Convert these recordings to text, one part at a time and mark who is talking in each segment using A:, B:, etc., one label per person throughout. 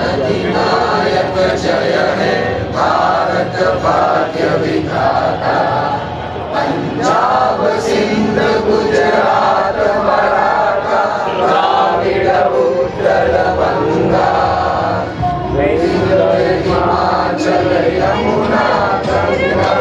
A: अधिनायक जय है भारत भाग्य विधाता पंजाब सिंध गुजरात मराठा द्राविड उत्तर बंगा हिमाचल यमुना गंगा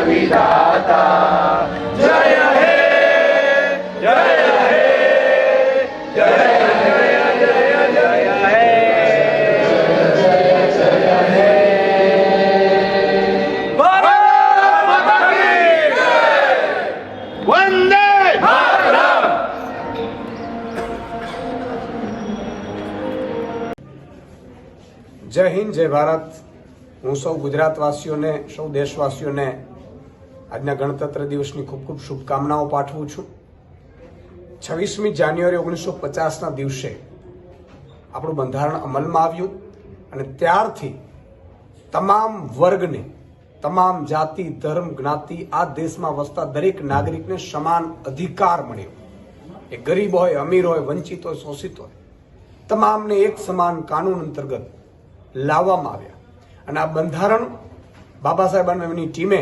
A: विधाता जय हे जय हे जय हे जय जय हे भारत माता की जय वंदे मातरम
B: જય હિન્દ જય ભારત હું સૌ ગુજરાતવાસીઓને સૌ દેશવાસીઓને આજના ગણતંત્ર દિવસની ખૂબ ખૂબ શુભકામનાઓ પાઠવું છું. છવ્વીસમી જાન્યુઆરી ઓગણીસો પચાસના દિવસે આપણું બંધારણ અમલમાં આવ્યું અને ત્યારથી તમામ વર્ગને, તમામ જાતિ, ધર્મ, જ્ઞાતિ આ દેશમાં વસતા દરેક નાગરિકને સમાન અધિકાર મળ્યો. એ ગરીબ હોય, અમીર હોય, વંચિત હોય, શોષિત હોય, તમામને એક સમાન કાનૂન અંતર્ગત લાવવામાં આવ્યા. અને આ બંધારણ બાબા સાહેબ એમની ટીમે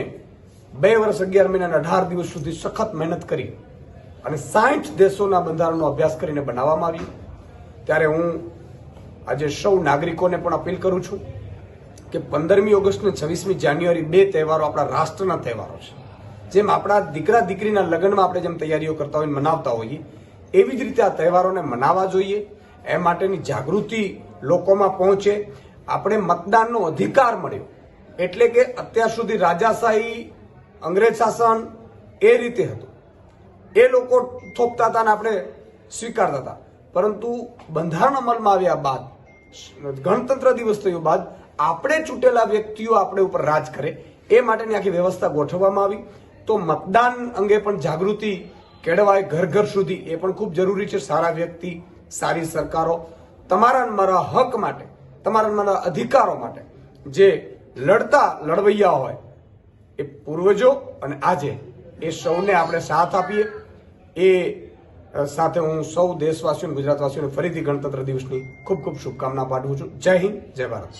B: બે વર્ષ અગિયાર મહિના અઢાર દિવસ સુધી સખત મહેનત કરી અને સાઠ દેશોના બંધારણનો અભ્યાસ કરીને બનાવવામાં આવ્યું ત્યારે હું આજે સૌ નાગરિકોને પણ અપીલ કરું છું કે પંદરમી ઓગસ્ટ અને છવ્વીસમી જાન્યુઆરી બે તહેવારો આપણા રાષ્ટ્રના તહેવારો છે. જેમ આપણા દીકરા દીકરીના લગ્નમાં આપણે જેમ તૈયારીઓ કરતા હોઈએ મનાવતા હોઈએ, એવી જ રીતે આ તહેવારોને મનાવવા જોઈએ. એ માટેની જાગૃતિ લોકોમાં પહોંચે. આપણે મતદાનનો અધિકાર મળ્યો. એટલે કે અત્યાર સુધી રાજાશાહી અંગ્રેજ શાસન એ રીતે હતું. એ લોકો થોપતા હતા અને આપણે સ્વીકારતા હતા. પરંતુ બંધારણ અમલમાં આવ્યા બાદ, ગણતંત્ર દિવસ થયો બાદ, આપણે ચૂંટેલા વ્યક્તિઓ આપણે ઉપર રાજ કરે. એ માટેની આખી વ્યવસ્થા ગોઠવવામાં આવી. તો મતદાન અંગે પણ જાગૃતિ કેળવાય ઘર ઘર સુધી. એ પણ ખૂબ જરૂરી છે. સારા વ્યક્તિ, સારી સરકારો, તમારા મારા હક માટે, તમારા મારા અધિકારો માટે. જે લડતા લડવૈયા હોય એ પૂર્વજો અને આજે એ સૌને આપણે સાથ આપીએ. એ સાથે હું સૌ દેશવાસીઓને, ગુજરાતવાસીઓને ફરીથી ગણતંત્ર દિવસની ખૂબ ખૂબ શુભકામના પાઠવું છું. જય હિન્દ, જય ભારત.